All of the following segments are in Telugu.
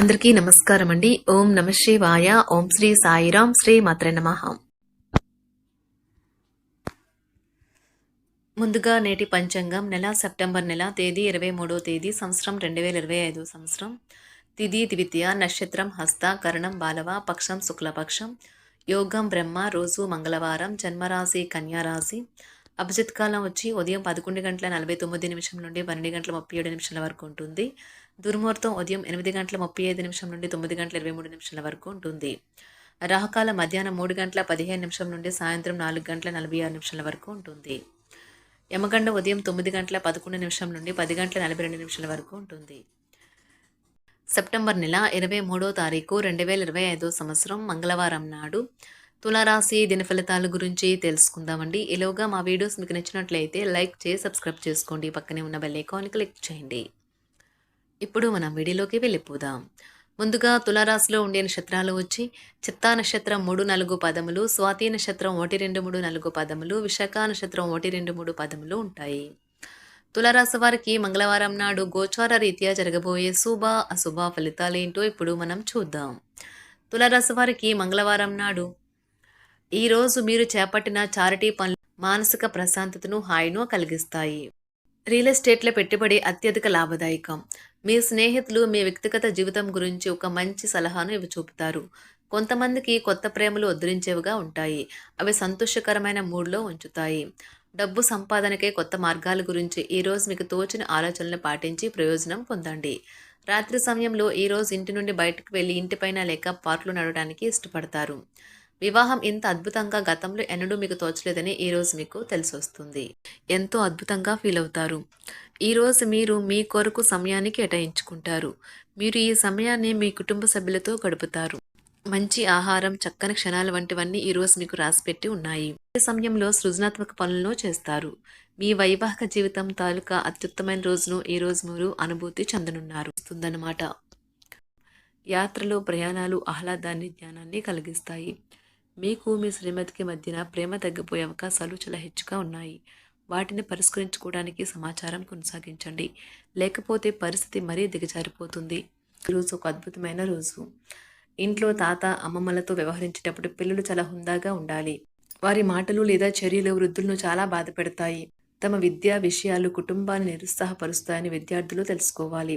అందరికీ నమస్కారం అండి. ఓం నమ శివాయ. ఓం శ్రీ సాయిరాం. శ్రీ మాత్రే నమ. ముందుగా నేటి పంచాంగం. నెల సెప్టెంబర్ నెల తేదీ ఇరవై మూడో తేదీ సంవత్సరం రెండు వేల ఇరవై ఐదు సంవత్సరం. తిది ద్వితీయ నక్షత్రం హస్త కరణం బాలవ పక్షం శుక్లపక్షం. యోగం బ్రహ్మ రోజు మంగళవారం జన్మరాశి కన్యారాశి. అభిజిత్ కాలం వచ్చి ఉదయం పదకొండు గంటల నలభై తొమ్మిది నిమిషం నుండి పన్నెండు గంటల ముప్పై ఏడు నిమిషాల వరకు ఉంటుంది. దుర్ముహూర్తం ఉదయం ఎనిమిది గంటల ముప్పై ఐదు నిమిషం నుండి తొమ్మిది గంటల ఇరవై మూడు నిమిషాల వరకు ఉంటుంది. రాహుకాలం మధ్యాహ్నం మూడు గంటల పదిహేను నిమిషం నుండి సాయంత్రం నాలుగు గంటల నలభై ఆరు నిమిషాల వరకు ఉంటుంది. యమగండ ఉదయం తొమ్మిది గంటల పదకొండు నిమిషం నుండి పది గంటల నలభై రెండు నిమిషాల వరకు ఉంటుంది. సెప్టెంబర్ నెల ఇరవై మూడో తారీఖు రెండు వేల ఇరవై ఐదో సంవత్సరం మంగళవారం నాడు తులారాశి దిన ఫలితాల గురించి తెలుసుకుందామండి. ఈలోగా మా వీడియోస్ మీకు నచ్చినట్లయితే లైక్ చేసి సబ్స్క్రైబ్ చేసుకోండి. పక్కనే ఉన్న బెల్ ఐకాన్ క్లిక్ చేయండి. ఇప్పుడు మనం వీడియోలోకి వెళ్ళిపోదాం. ముందుగా తులారాశిలో ఉండే నక్షత్రాలు వచ్చి చిత్తా నక్షత్రం మూడు నాలుగు పదములు స్వాతి నక్షత్రం ఒకటి రెండు మూడు నాలుగు పదములు విశాఖ నక్షత్రం ఒకటి రెండు మూడు పదములు ఉంటాయి. తులారాశి వారికి మంగళవారం నాడు గోచార రీత్యా జరగబోయే శుభ అశుభ ఫలితాలేంటో ఇప్పుడు మనం చూద్దాం. తులారాశి వారికి మంగళవారం నాడు ఈరోజు మీరు చేపట్టిన చారిటీ పనులు మానసిక ప్రశాంతతను హాయిను కలిగిస్తాయి. రియల్ ఎస్టేట్లో పెట్టుబడి అత్యధిక లాభదాయకం. మీ స్నేహితులు మీ వ్యక్తిగత జీవితం గురించి ఒక మంచి సలహాను ఇవి చూపుతారు. కొంతమందికి కొత్త ప్రేమలు ఉద్ధరించేవిగా ఉంటాయి. అవి సంతోషకరమైన మూడ్లో ఉంచుతాయి. డబ్బు సంపాదనకే కొత్త మార్గాల గురించి ఈరోజు మీకు తోచిన ఆలోచనలు పాటించి ప్రయోజనం పొందండి. రాత్రి సమయంలో ఈరోజు ఇంటి నుండి బయటకు వెళ్ళి ఇంటిపైన లేక పార్కులు నడవడానికి ఇష్టపడతారు. వివాహం ఇంత అద్భుతంగా గతంలో ఎన్నడూ మీకు తోచలేదని ఈరోజు మీకు తెలిసొస్తుంది ఎంతో అద్భుతంగా ఫీల్ అవుతారు. ఈరోజు మీరు మీ కొరకు సమయాన్ని కేటాయించుకుంటారు. మీరు ఈ సమయాన్ని మీ కుటుంబ సభ్యులతో గడుపుతారు. మంచి ఆహారం చక్కని క్షణాలు వంటివన్నీ ఈరోజు మీకు రాసిపెట్టి ఉన్నాయి. ఈ సమయంలో సృజనాత్మక పనులను చేస్తారు. మీ వైవాహిక జీవితం తాలూకా అత్యుత్తమైన రోజును ఈ రోజు మీరు అనుభూతి చెందనున్నారు. వస్తుందన్నమాట. యాత్రలో ప్రయాణాలు ఆహ్లాదాన్ని జ్ఞానాన్ని కలిగిస్తాయి. మీకు మీ శ్రీమతికి మధ్యన ప్రేమ తగ్గిపోయే అవకాశాలు చాలా హెచ్చుగా ఉన్నాయి. వాటిని పరిష్కరించుకోవడానికి సమాచారం కొనసాగించండి. లేకపోతే పరిస్థితి మరీ దిగజారిపోతుంది. ఈరోజు ఒక అద్భుతమైన రోజు. ఇంట్లో తాత అమ్మమ్మలతో వ్యవహరించేటప్పుడు పిల్లలు చాలా హుందాగా ఉండాలి. వారి మాటలు లేదా చర్యలు వృద్ధులను చాలా బాధ పెడతాయి. తమ విద్యా విషయాలు కుటుంబాన్ని నిరుత్సాహపరుస్తాయని విద్యార్థులు తెలుసుకోవాలి.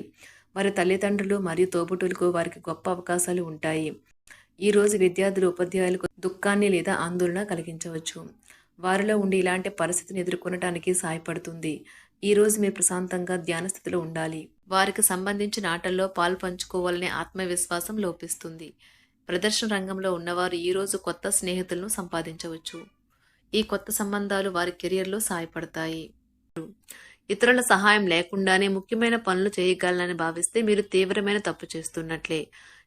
వారి తల్లిదండ్రులు మరియు తోబుటులకు వారికి గొప్ప అవకాశాలు ఉంటాయి. ఈరోజు విద్యార్థులు ఉపాధ్యాయులకు దుఃఖాన్ని లేదా ఆందోళన కలిగించవచ్చు. వారిలో ఉండి ఇలాంటి పరిస్థితిని ఎదుర్కొనడానికి సహాయపడుతుంది ఈరోజు మీరు ప్రశాంతంగా ధ్యాన స్థితిలో ఉండాలి. వారికి సంబంధించిన ఆటల్లో పాలు పంచుకోవాలనే ఆత్మవిశ్వాసం లోపిస్తుంది. ప్రదర్శన రంగంలో ఉన్నవారు ఈరోజు కొత్త స్నేహితులను సంపాదించవచ్చు. ఈ కొత్త సంబంధాలు వారి కెరియర్లో సహాయపడతాయి ఇతరుల సహాయం లేకుండానే ముఖ్యమైన పనులు చేయగలనని భావిస్తే మీరు తీవ్రమైన తప్పు చేస్తున్నట్లే.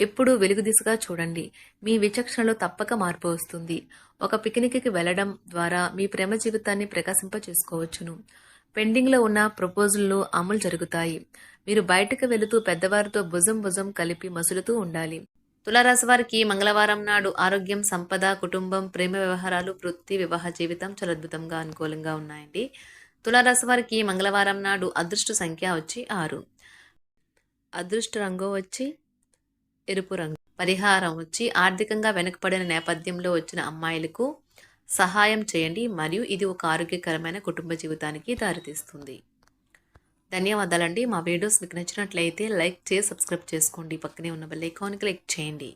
ఎప్పుడూ వెలుగు దిశగా చూడండి. మీ విచక్షణలో తప్పక మార్పు వస్తుంది. ఒక పిక్నిక్కి వెళ్ళడం ద్వారా మీ ప్రేమ జీవితాన్ని ప్రకాశింప చేసుకోవచ్చును. పెండింగ్లో ఉన్న ప్రపోజల్లు అమలు జరుగుతాయి. మీరు బయటకు వెళుతూ పెద్దవారితో భుజం భుజం కలిపి మసులుతూ ఉండాలి. తులారాశి వారికి మంగళవారం నాడు ఆరోగ్యం సంపద కుటుంబం ప్రేమ వ్యవహారాలు వృత్తి వివాహ జీవితం చాలా అద్భుతంగా అనుకూలంగా ఉన్నాయండి. తులారాశి వారికి మంగళవారం నాడు అదృష్ట సంఖ్య వచ్చి ఆరు. అదృష్ట రంగు వచ్చి ఎరుపు రంగు. పరిహారం వచ్చి ఆర్థికంగా వెనుకబడిన నేపథ్యంలో వచ్చిన అమ్మాయిలకు సహాయం చేయండి మరియు ఇది ఒక ఆరోగ్యకరమైన కుటుంబ జీవితానికి దారితీస్తుంది. ధన్యవాదాలండి. మా వీడియోస్ మీకు నచ్చినట్లయితే లైక్ చేసి సబ్స్క్రైబ్ చేసుకోండి. పక్కనే ఉన్న బెల్ ఐకాన్ క్లిక్ చేయండి.